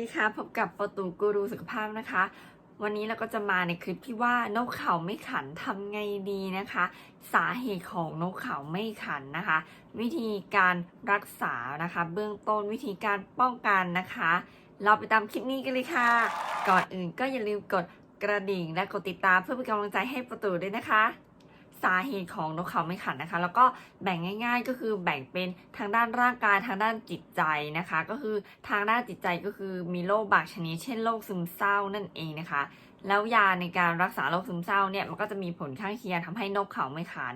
ดีค่ะพบกับประตูกูรูสุขภาพนะคะ วันนี้เราก็จะมาในคลิปที่ว่านกเขาไม่ขันทำไงดีนะคะ สาเหตุของนกเขาไม่ขันนะคะ วิธีการรักษานะคะ เบื้องต้นวิธีการป้องกันนะคะ เราไปตามคลิปนี้กันเลยค่ะ ก่อนอื่นก็อย่าลืมกดกระดิ่งและกดติดตามเพื่อเป็นกำลังใจให้ประตูด้วยนะคะาเหตุของนกเขาไม่ขันนะคะ แล้วก็แบ่งง่าย ๆ ก็คือแบ่งเป็นทางด้านร่างกายทางด้านจิตใจนะคะ ก็คือทางด้านจิตใจก็คือมีโรคบางชนิด เช่นโรคซึมเศร้านั่นเองนะคะแล้วยาในการรักษาโรคซึมเศร้าเนี่ยมันก็จะมีผลข้างเคียงทำให้นกเขาไม่ขัน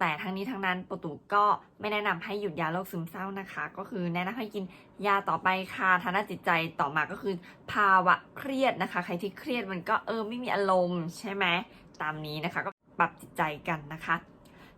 แต่ทั้งนี้ทั้งนั้นประตูก็ไม่แนะนำให้หยุดยาโรคซึมเศร้านะคะ ก็คือแนะนำให้กินยาต่อไปค่ะทางด้านจิตใจต่อมาก็คือภาวะเครียดนะคะ ใครที่เครียดมันก็เออไม่มีอารมณ์ใช่ไหมตามนี้นะคะก็ ปรับจิตใจกันนะคะ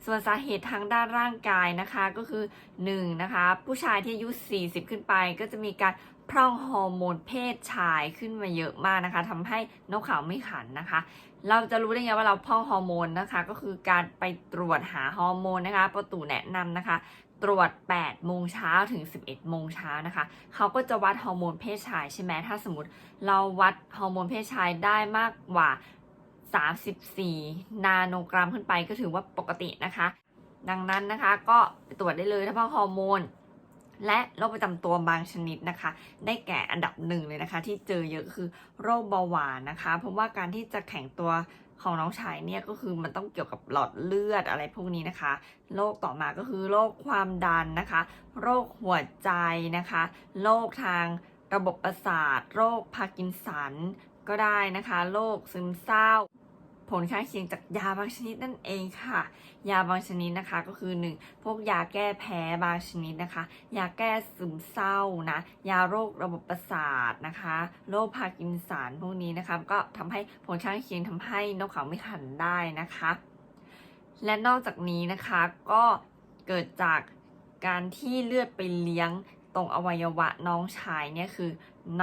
ส่วนสาเหตุทางด้านร่างกายนะคะก็คือ1นะคะผู้ชายที่อายุ 40 ขึ้นไป ก็จะมีการพร่องฮอร์โมนเพศชายขึ้นมาเยอะมากนะคะทำให้นกเขาไม่ขันนะคะ เราจะรู้ได้ไงว่าเราพร่องฮอร์โมนนะคะ ก็คือการไปตรวจหาฮอร์โมนนะคะประตูแนะนำนะคะ ตรวจ 8 โมงเช้าถึง 11 โมงเช้านะคะ เขาก็จะวัดฮอร์โมนเพศชายใช่ไหมถ้าสมมติเราวัดฮอร์โมนเพศชายได้มากกว่า 34 นาโนกรัมขึ้นไปก็ถือว่าปกตินะคะ ดังนั้นนะคะก็ไปตรวจได้เลยถ้าพวกฮอร์โมน และโรคประจำตัวบางชนิดนะคะ ได้แก่อันดับหนึ่งเลยนะคะ ที่เจอเยอะคือโรคเบาหวานนะคะ เพราะว่าการที่จะแข็งตัวของน้องชายเนี่ยก็คือมันต้องเกี่ยวกับหลอดเลือดอะไรพวกนี้นะคะ โรคต่อมาก็คือโรคความดันนะคะ โรคหัวใจนะคะ โรคทางระบบประสาท โรคพาร์กินสันก็ได้นะคะ โรคซึมเศร้า ผลข้างเคียงจากยาบางชนิดนั่นเองค่ะ ยาบางชนิดนะคะก็คือ 1 พวกยาแก้แพ้บางชนิดนะคะ ยาแก้ซึมเศร้านะ ยาโรคระบบประสาทนะคะ โรคพาร์กินสันพวกนี้นะคะ ก็ทำให้ผลข้างเคียงทำให้นกเขาไม่ขันได้นะคะ และนอกจากนี้นะคะก็เกิดจากการที่เลือดไปเลี้ยงตรงอวัยวะน้องชายเนี่ยคือ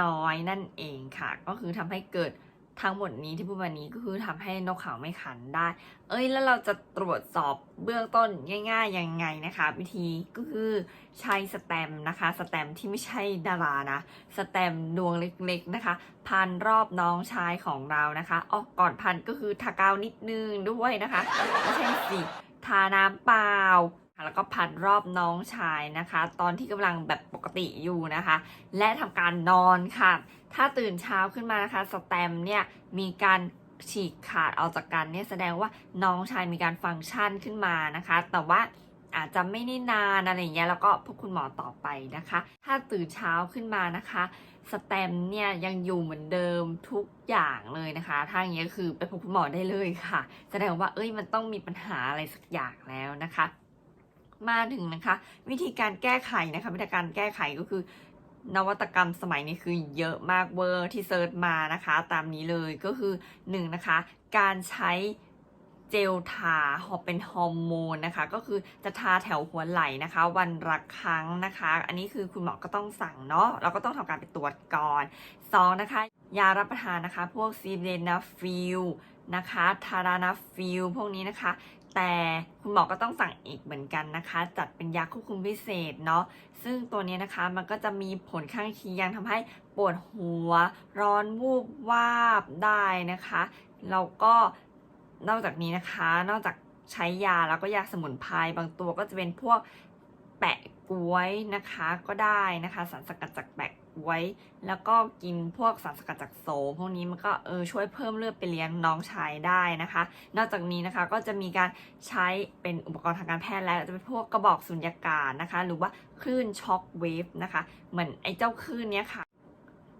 น้อยนั่นเองค่ะ ก็คือทำให้เกิด ทั้งหมดนี้ที่พูดมานี้ก็คือทำให้นกเขาไม่ขันได้ เอ้ย แล้วเราจะตรวจสอบเบื้องต้นง่าย ๆ ยังไงนะคะ วิธีก็คือใช้สแตมนะคะ สแตมที่ไม่ใช่ดารานะ สแตมดวงเล็กๆนะคะ พันรอบน้องชายของเรานะคะอ๋อก่อนพันก็คือทากาวนิดนึงด้วยนะคะไม่ใช่สิทาน้ำเปล่า แล้วก็พันรอบน้องชายนะคะ ตอนที่กำลังแบบปกติอยู่นะคะ และทำการนอนค่ะ ถ้าตื่นเช้าขึ้นมานะคะ สแตมเนี่ยมีการฉีกขาดออกจากกันเนี่ยแสดงว่าน้องชายมีการฟังก์ชันขึ้นมานะคะ แต่ว่าอาจจะไม่ได้นานอะไรอย่างเงี้ยแล้วก็พบคุณหมอต่อไปนะคะ ถ้าตื่นเช้าขึ้นมานะคะ สแตมเนี่ยยังอยู่เหมือนเดิมทุกอย่างเลยนะคะ ถ้าอย่างเงี้ยคือไปพบคุณหมอได้เลยค่ะ แสดงว่าเอ้ยมันต้องมีปัญหาอะไรสักอย่างแล้วนะคะ มาถึงนะคะ วิธีการแก้ไขนะคะวิธีการแก้ไขก็คือนวัตกรรมสมัยนี้คือเยอะมากเวอร์ที่เซิร์ชมานะคะ ตามนี้เลยก็คือ1นงนะคะ การใช้เจลทาหอเป็นฮอร์โมนนะคะ ก็คือจะทาแถวหัวไหล่นะคะ วันละครั้งนะคะ อันนี้คือคุณหมอก็ต้องสั่งเนาะเราก็ต้องทำการไปตรวจก่อน2นะคะ ยารับประทานนะคะ พวกซีเดนาฟิลนะคะ ทารานาฟิลพวกนี้นะคะ แต่คุณหมอก็ต้องสั่งอีกเหมือนกันนะคะ จัดเป็นยาควบคุมพิเศษเนาะซึ่งตัวนี้นะคะมันก็จะมีผลข้างเคียงทำให้ปวดหัว ร้อนวูบวาบได้นะคะแล้วก็นอกจากนี้นะคะ นอกจากใช้ยาแล้วก็ยาสมุนไพรบางตัวก็จะเป็นพวกแปะกล้วยนะคะก็ได้นะคะ สารสกัดจากแปะไว้ แล้วก็กินพวกสารสกัดจากโสมพวกนี้มันก็เออช่วยเพิ่มเลือดไปเลี้ยงน้องชายได้นะคะ นอกจากนี้นะคะก็จะมีการใช้เป็นอุปกรณ์ทางการแพทย์แล้วจะเป็นพวกกระบอกสุญญากาศนะคะ หรือว่าคลื่นช็อคเวฟนะคะเหมือนไอ้เจ้าคลื่นเนี้ยค่ะ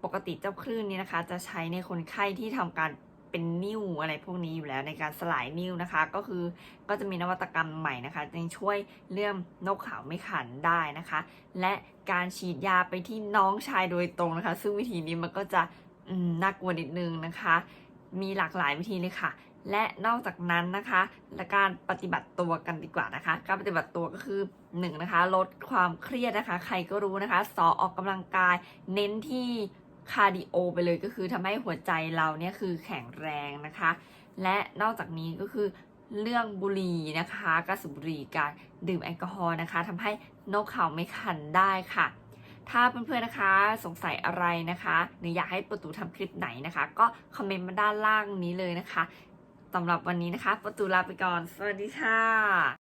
ปกติเจ้าคลื่นนี้นะคะ จะใช้ในคนไข้ที่ทำการ เป็นนิ่วอะไรพวกนี้อยู่แล้วในการสลายนิ่วนะคะ ก็คือก็จะมีนวัตกรรมใหม่นะคะจึงช่วยเรื่องนกเขาไม่ขันได้นะคะ และการฉีดยาไปที่น้องชายโดยตรงนะคะ ซึ่งวิธีนี้มันก็จะน่ากลัวนิดนึงนะคะ มีหลากหลายวิธีเลยค่ะ และนอกจากนั้นนะคะและการปฏิบัติตัวกันดีกว่านะคะ การปฏิบัติตัวก็คือ1นงนะคะลดความเครียดนะคะ ใครก็รู้นะคะสอออกกำลังกาย เน้นที่ คาร์ดิโอไปเลยก็คือทำให้หัวใจเราเนี่ยคือแข็งแรงนะคะ และนอกจากนี้ก็คือเรื่องบุหรี่นะคะการสูบบุหรี่การดื่มแอลกอฮอล์นะคะทำให้นกเขาไม่ขันได้ค่ะ ถ้าเพื่อนๆนะคะสงสัยอะไรนะคะ หรืออยากให้ประตูทำคลิปไหนนะคะ ก็คอมเมนต์มาด้านล่างนี้เลยนะคะสำหรับวันนี้นะคะ ประตูลาไปก่อน สวัสดีค่ะ